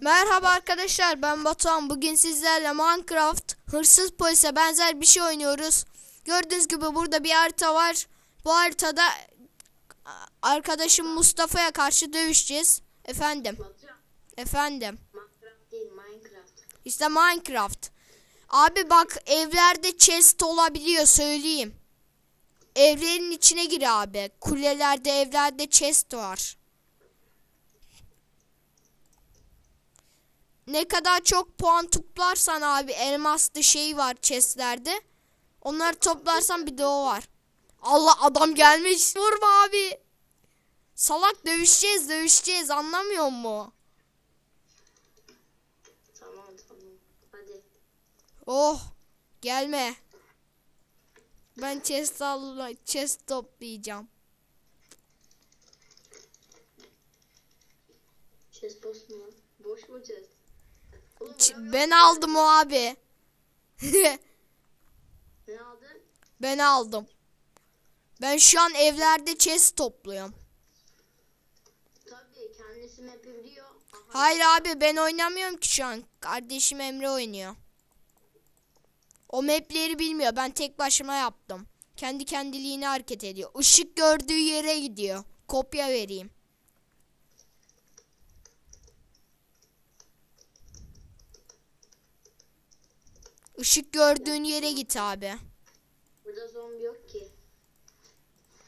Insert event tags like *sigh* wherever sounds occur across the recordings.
Merhaba arkadaşlar ben Batuhan. Bugün sizlerle Minecraft hırsız polise benzer bir şey oynuyoruz. Gördüğünüz gibi burada bir harita var. Bu haritada arkadaşım Mustafa'ya karşı dövüşeceğiz. Efendim. Efendim. İşte Minecraft. Abi bak evlerde chest olabiliyor söyleyeyim. Evlerin içine gir abi. Kulelerde evlerde chest var. Ne kadar çok puan toplarsan abi elmaslı şey var chestlerde. Onları toplarsan bir de o var. Allah adam gelmiş. Vurma abi. Salak dövüşeceğiz dövüşeceğiz anlamıyor mu? Tamam tamam. Hadi. Oh gelme. Ben chest al chest toplayacağım. Chest boş mu? Boş mu chest? Ben... aldım o abi. *laughs* Ne aldın? ben aldım. Ben şu an evlerde chest topluyorum. Tabii kendisi map'i biliyor. Aha. Hayır abi ben oynamıyorum ki şu an. Kardeşim Emre oynuyor. O mapleri bilmiyor. Ben tek başıma yaptım. Kendi kendiliğine hareket ediyor. Işık gördüğü yere gidiyor. Kopya vereyim. Işık gördüğün yere git abi. Burada zombi yok ki.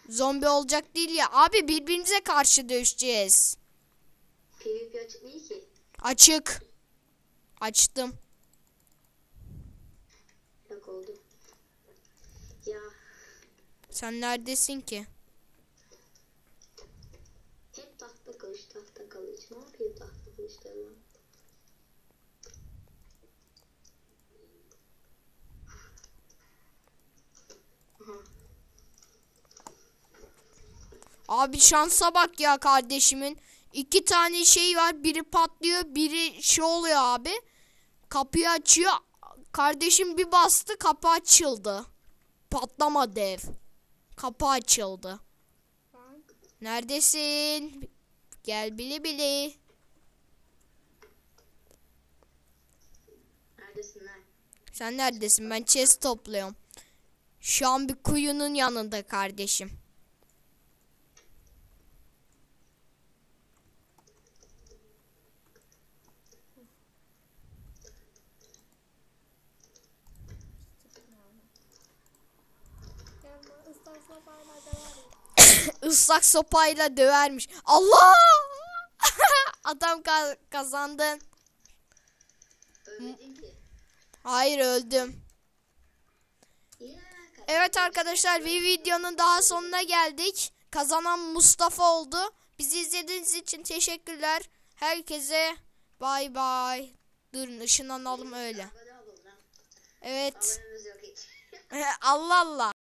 Zombi olacak değil ya. Abi birbirimize karşı dövüşeceğiz. PvP açık değil ki. Açık. Açtım. Yok oldu. Ya Sen neredesin ki? hep tahta kılıç tahta kılıç. Ne yapayım tahta kılıçlarla? Abi şansa bak ya kardeşimin. İki tane şey var. Biri patlıyor, biri şey oluyor abi. Kapıyı açıyor. Kardeşim bir bastı, kapı açıldı. Patlamadı ev. Kapı açıldı. Neredesin? Gel bili bili. Neredesin lan? Sen neredesin? Ben chest topluyorum. Şu an bir kuyunun yanında kardeşim. Islak sopayla dövermiş. Allah! *laughs* Adam ka- kazandı. Hayır öldüm. Evet arkadaşlar bir videonun daha sonuna geldik. Kazanan Mustafa oldu. Bizi izlediğiniz için teşekkürler. Herkese bay bay. Durun ışınlanalım öyle. Evet. *laughs* Allah Allah.